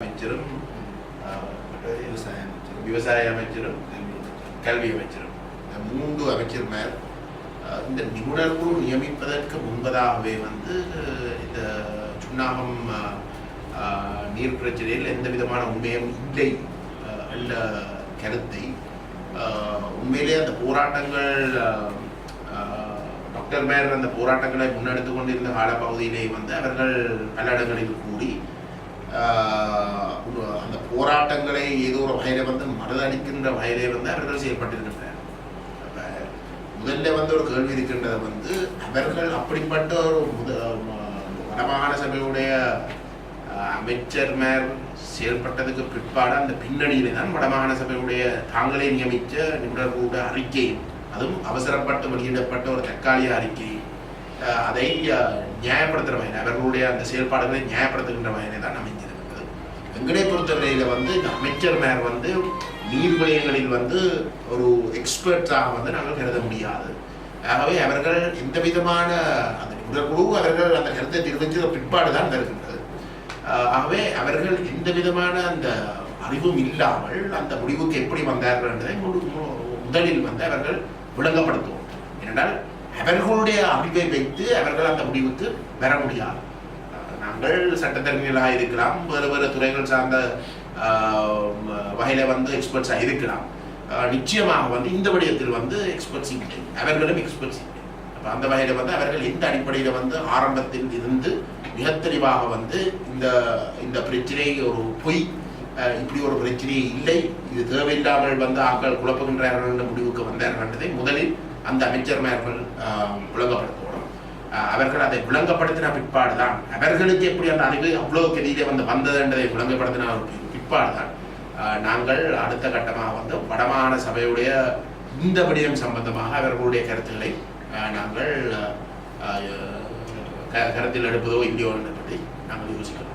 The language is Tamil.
அமைச்சரும் விவசாய அமைச்சரும் விவசாய அமைச்சரும் கல்வி அமைச்சரும் இந்த மூன்று அமைச்சர்மார் மேல் இந்த நிபுணர் குழு நியமிப்பதற்கு முன்பதாகவே வந்து இந்த சுண்ணாகம் நீர் பிரச்சனையில் எந்த விதமான உண்மையும் இல்லை அல்ல என்ற கருத்தை உண்மையிலே அந்த போராட்டங்கள் டாக்டர் மேர் அந்த போராட்டங்களை முன்னெடுத்து கொண்டிருந்த காலப்பகுதியிலே வந்து அவர்கள் பல இடங்களில் கூடி போராட்டங்களை ஏதோ ஒரு வகையில வந்து மறுதளிக்கின்ற வகையிலே வந்து அவர்கள் செயல்பட்டிருக்கின்றனர். அப்ப முதல்ல வந்து ஒரு கேள்வி இருக்கின்றது வந்து அவர்கள் அப்படிப்பட்ட ஒரு முத வடமாகாண சபையுடைய அமைச்சர் அமைச்சர்மார் செயல்பட்டதுக்கு பிற்பாடு அந்த பின்னணியிலே தான் வடமாகாண சபையுடைய தாங்களே நியமித்த நிபுணர்களோட அறிக்கையும் அதுவும் அவசரப்பட்டு வெளியிடப்பட்ட ஒரு தற்காலிக அறிக்கை அதை நியாயப்படுத்துகிற வகையில் அவர்களுடைய அந்த செயல்பாடுகளை நியாயப்படுத்துகின்ற வகையிலே தான் அமைஞ்சது எங்களை பொறுத்தவரையில் வந்து இந்த அமைச்சர் மேர் வந்து நீர் விடயங்களில் வந்து ஒரு எக்ஸ்பர்ட்ஸாக வந்து நாங்கள் கருத முடியாது. ஆகவே அவர்கள் எந்த விதமான அந்த நிபுணர் அவர்கள் அந்த கருத்தை தெரிவித்த பிற்பாடு தான் வருகின்றது ஆகவே அவர்கள் எந்த விதமான அந்த அறிவும் இல்லாமல் அந்த முடிவுக்கு எப்படி வந்தார்கள் என்பதை முழு- முதலில் வந்து அவர்கள் விளங்கப்படுத்துவோம். ஏனென்றால் அவர்களுடைய அறிவை வைத்து அவர்கள் அந்த முடிவுக்கு வர முடியாது. நாங்கள் சட்டத்தரணிகளாக இருக்கலாம். வேறு வேறு துறைகள் சார்ந்த வகையில் வந்து எக்ஸ்பர்ட்ஸாக இருக்கலாம். நிச்சயமாக வந்து இந்த விடயத்தில் வந்து எக்ஸ்பர்ட்ஸ் இல்லை அவர்களும் எக்ஸ்பர்ட்ஸ் இல்லை அப்போ அந்த வகையில் வந்து அவர்கள் எந்த அடிப்படையில் வந்து ஆரம்பத்தில் இருந்து மிக தெளிவாக வந்து இந்த இந்த பிரச்சனை ஒரு பொய் இப்படி ஒரு பிரச்சனை இல்லை. இது தேவையில்லாமல் வந்து ஆட்கள் குழப்புகின்றார்கள் என்ற முடிவுக்கு வந்தார்கள் என்பதை முதலில் அந்த அமைச்சர்மார்கள் ஆஹ், விளங்கப்படுத்தணும் அவர்கள் அதை விளங்கப்படுத்தின பிற்பாடு தான் அவர்களுக்கு எப்படி அந்த அறிவு அவ்வளோ கெதியிலே வந்து வந்தது என்றதை விளங்கப்படுத்தின பிற்பாடு தான் நாங்கள் அடுத்த கட்டமாக வந்து வடமான சபையுடைய இந்த விடயம் சம்பந்தமாக அவர்களுடைய கருத்துக்களை நாங்கள் க- கருத்தில் எடுப்பதோ இல்லையோ என்பதை நாங்கள் யோசிக்கிறோம்.